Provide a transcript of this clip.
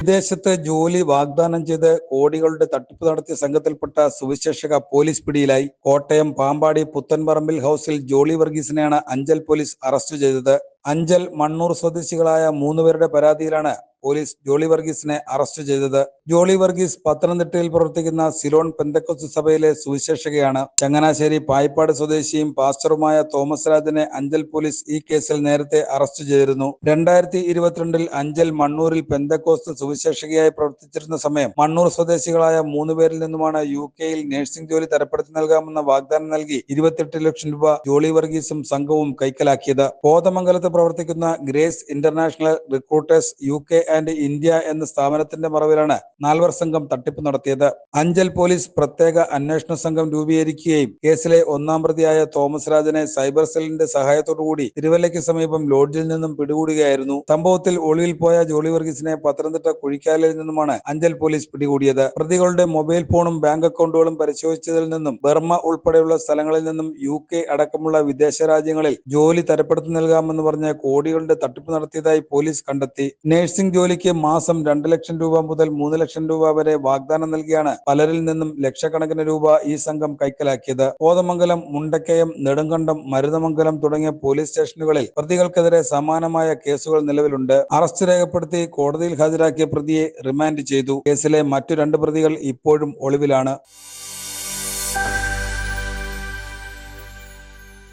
വിദേശത്ത് ജോലി വാഗ്ദാനം ചെയ്ത് കോടികളുടെ തട്ടിപ്പ് നടത്തിയ സംഘത്തിൽപ്പെട്ട സുവിശേഷക പോലീസ് പിടിയിലായി. കോട്ടയം പാമ്പാടി പുത്തൻപറമ്പിൽ ഹൌസിൽ ജോളി വർഗീസിനെയാണ് അഞ്ചൽ പോലീസ് അറസ്റ്റ് ചെയ്തത്. അഞ്ചൽ മണ്ണൂർ സ്വദേശികളായ മൂന്നുപേരുടെ പരാതിയിലാണ് പോലീസ് ജോളി വർഗീസിനെ അറസ്റ്റ് ചെയ്തത്. ജോളി വർഗീസ് പത്തനംതിട്ടയിൽ പ്രവർത്തിക്കുന്ന സിലോൺ പെന്തക്കോസ് സഭയിലെ സുവിശേഷകയാണ്. ചങ്ങനാശ്ശേരി പായിപ്പാട് സ്വദേശിയും പാസ്റ്ററുമായ തോമസ് രാജിനെ അഞ്ചൽ പോലീസ് ഈ കേസിൽ നേരത്തെ അറസ്റ്റ് ചെയ്തിരുന്നു. രണ്ടായിരത്തി ഇരുപത്തിരണ്ടിൽ അഞ്ചൽ മണ്ണൂരിൽ പെന്തക്കോസ് സുവിശേഷകയായി പ്രവർത്തിച്ചിരുന്ന സമയം മണ്ണൂർ സ്വദേശികളായ മൂന്ന് പേരിൽ നിന്നുമാണ് യു കെയിൽ നഴ്സിംഗ് ജോലി തരപ്പെടുത്തി നൽകാമെന്ന വാഗ്ദാനം നൽകി ഇരുപത്തിയെട്ട് ലക്ഷം രൂപ ജോളി വർഗീസും സംഘവും കൈക്കലാക്കിയത്. കോതമംഗലത്ത് പ്രവർത്തിക്കുന്ന Grace International Recruiters U K and India എന്ന സ്ഥാപനത്തിന്റെ മറവിലാണ് നാൽവർ സംഘം തട്ടിപ്പ് നടത്തിയത്. അഞ്ചൽ പോലീസ് പ്രത്യേക അന്വേഷണ സംഘം രൂപീകരിക്കുകയും കേസിലെ ഒന്നാം പ്രതിയായ തോമസ് രാജനെ സൈബർ സെല്ലിന്റെ സഹായത്തോടുകൂടി തിരുവല്ലയ്ക്ക് സമീപം ലോഡ്ജിൽ നിന്നും പിടികൂടുകയായിരുന്നു. സംഭവത്തിൽ ഒളിവിൽ പോയ ജോളി വർഗീസിനെ പത്തനംതിട്ട കുഴിക്കാലിൽ നിന്നുമാണ് അഞ്ചൽ പോലീസ് പിടികൂടിയത്. പ്രതികളുടെ മൊബൈൽ ഫോണും ബാങ്ക് അക്കൗണ്ടുകളും പരിശോധിച്ചതിൽ നിന്നും ബർമ്മ ഉൾപ്പെടെയുള്ള സ്ഥലങ്ങളിൽ നിന്നും യു കെ അടക്കമുള്ള വിദേശ രാജ്യങ്ങളിൽ ജോലി തരപ്പെടുത്തി നൽകാമെന്ന് പറഞ്ഞ് കോടികളുടെ തട്ടിപ്പ് നടത്തിയതായി പോലീസ് കണ്ടെത്തി. നഴ്സിംഗ് ജോലിക്ക് മാസം രണ്ട് ലക്ഷം രൂപ മുതൽ മൂന്ന് ലക്ഷം രൂപ വരെ വാഗ്ദാനം നൽകിയാണ് പലരിൽ നിന്നും ലക്ഷക്കണക്കിന് രൂപ ഈ സംഘം കൈക്കലാക്കിയത്. കോതമംഗലം മുണ്ടക്കയം നെടുങ്കണ്ടം മരുതമംഗലം തുടങ്ങിയ പോലീസ് സ്റ്റേഷനുകളിൽ പ്രതികൾക്കെതിരെ സമാനമായ കേസുകൾ നിലവിലുണ്ട്. അറസ്റ്റ് രേഖപ്പെടുത്തി കോടതിയിൽ ഹാജരാക്കിയ പ്രതിയെ റിമാൻഡ് ചെയ്തു. കേസിലെ മറ്റു രണ്ട് പ്രതികൾ ഇപ്പോഴും ഒളിവിലാണ്.